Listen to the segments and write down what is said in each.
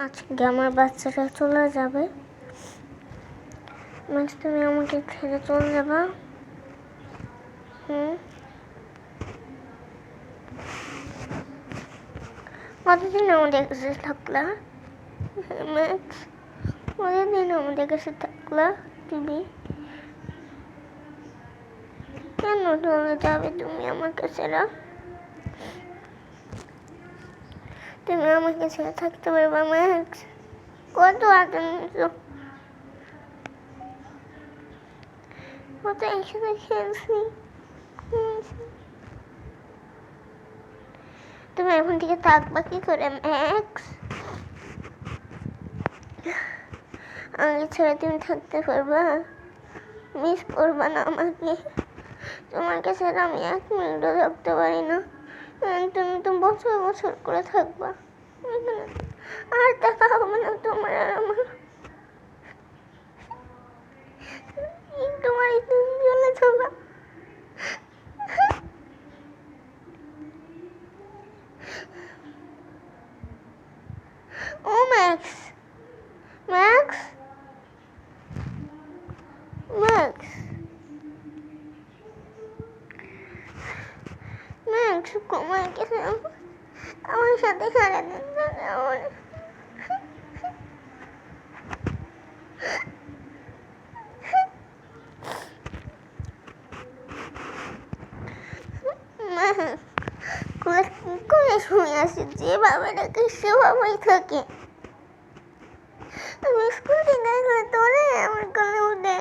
আজকে আমার বাচ্চাটা চলে যাবে। ম্যাক্স তুমি আমাকে ছেড়ে চলে যাবা? হুম। কতদিন আমাদের কাছে থাকলা? ম্যাক্স কতদিন আমাদের কাছে থাকলা তুমি কেন চলে যাবে তুমি আমাকে ছেড়ে তুমি আমাকে ছেড়ে থাকতে পারবে ম্যাক্স কত নিছো কত একসাথে খেলছি। তুমি এখন থেকে থাকবা কি করে ম্যাক্স আমাকে ছেড়ে তুমি থাকতে পারবা। মিস করবা না আমাকে। তোমার কাছে আমি এক মিনিটও থাকতে পারি না। তুমি তো বছর বছর করে থাকবা। আর দেখা হবে না তোমার আর আমার। তোমার তুমি চলে যাবা ও, ম্যাক্স। ম্যাক্স? ম্যাক্স? ম্যাক্স কমায় গেছে আমার সাথে সারাদিন আমার সেভাবেই থাকে আমি স্কুল থেকে তোরে আমার কোলে উঠে।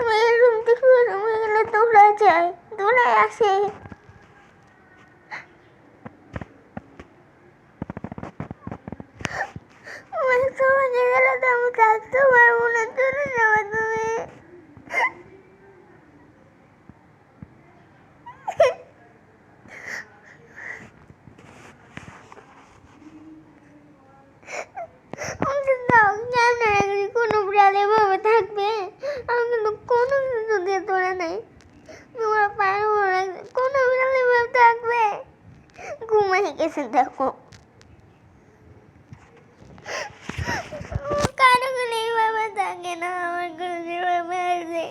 আমি রুম থেকে রুমে গেলে দৌড়া যায় দৌড়ায় আসে আমার সবাইকে গেলে তো আমি থাকতে পারব না চলে যাব তুমি আমাকে দাও কেন এগুলি কোনো বিড়াল এভাবে থাকবে আমাকে তো কোনো কিছু দিয়ে তোলা নেই তোমার পায়ের উপর রাখবে কোনো বিড়াল এভাবে থাকবে ঘুমাই গেছে দেখো কারও কোনো এইভাবে থাকে না আমার কোনো যেভাবে আছে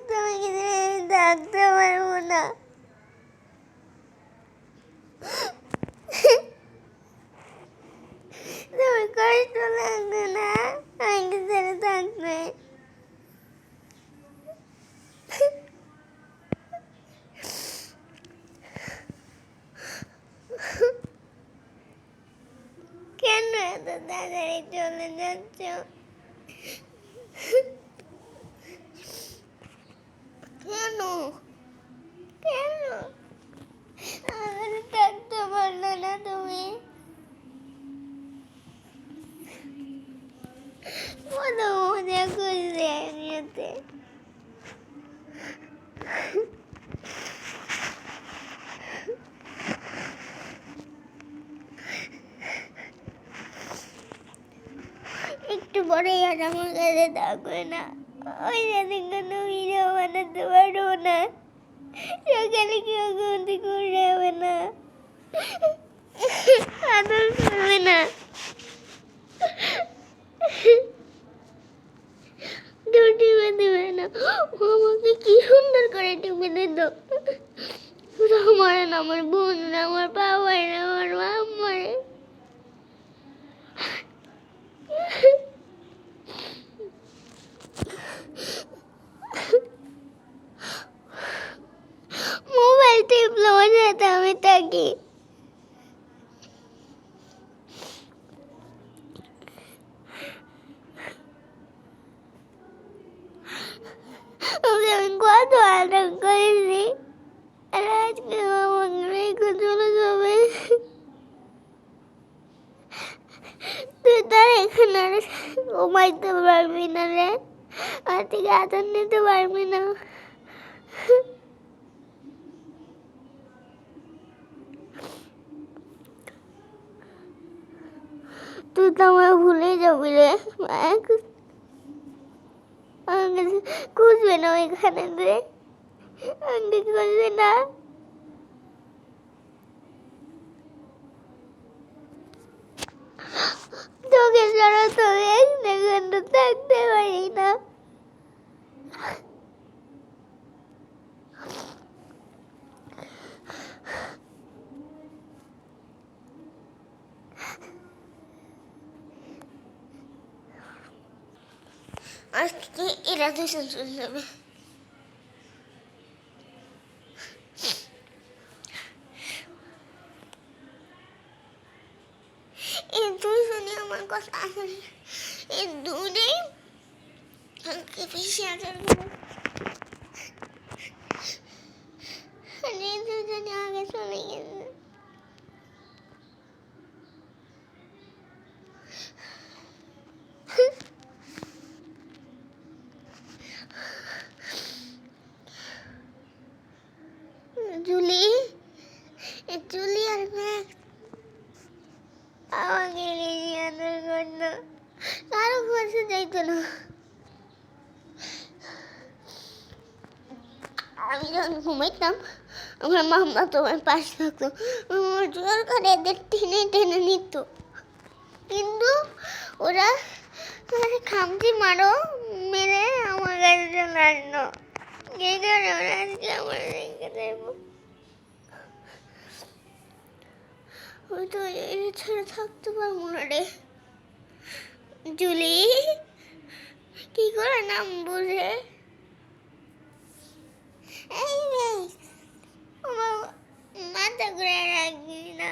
তোমাকে ছেড়ে আমি থাকতে পারব না তোমার কষ্ট লাগবে না আমাকে ছেড়ে থাকবে কেন এত তাড়াতাড়ি চলে যাচ্ছ কেন কেন আমার থাকতে পারল না তুমি কত মজা করলে এমনিতে একটু পরে আর আমার কাছে থাকবে না। ওই যেদিন কোনো ভিডিও বানাতে পারব না। সকালে কেউ ঘুমতে করে হবে না। আদর করবে না। টিপে দেবে না। ও আমাকে কি সুন্দর করে টিপে দিত আমার আমার বোন আমার বাবা আমার মা মারে মোবাইল টিপলে বোঝাতে আমি থাকি। কত আদর করেছি। আর আজকে আমাকে রেখে চলে যাবে? তুই তার এখানে পারবি না রে। আর থেকে আদর নিতে পারবি না। তুই তো আমার ভুলে যাবি রে খুঁজবে না ওইখানে রে। আমাকে খুঁজবে না। তোকে ছাড়া সেকেন্ড থাকতে পারি না আজকে এরা দুজন চলে যাবে আমার কথা আসলে আমাকে বেশি আদর করে দুজনে আগে চলে গেছে জুলি এ জুলি আর ম্যাক্স আমাকে বেশি আদর করতো কারও কাছে যাইতো না আমি যখন ঘুমাইতাম, আমার মাম্মা তোমার পাশ থাকতো। জোর করে এদের টেনে টেনে নিত। কিন্তু ওরা খামচি মারো, মেরে আমার কাছে আসলো। এই কারণে ওরা আজকে আমার রেখে দেবো। ওই তো ছাড়া থাকতে পারব না রে। জুলি, কি করে নাম বুঝে এই ম্যাক্স মাথা ঘুরে রাখবি না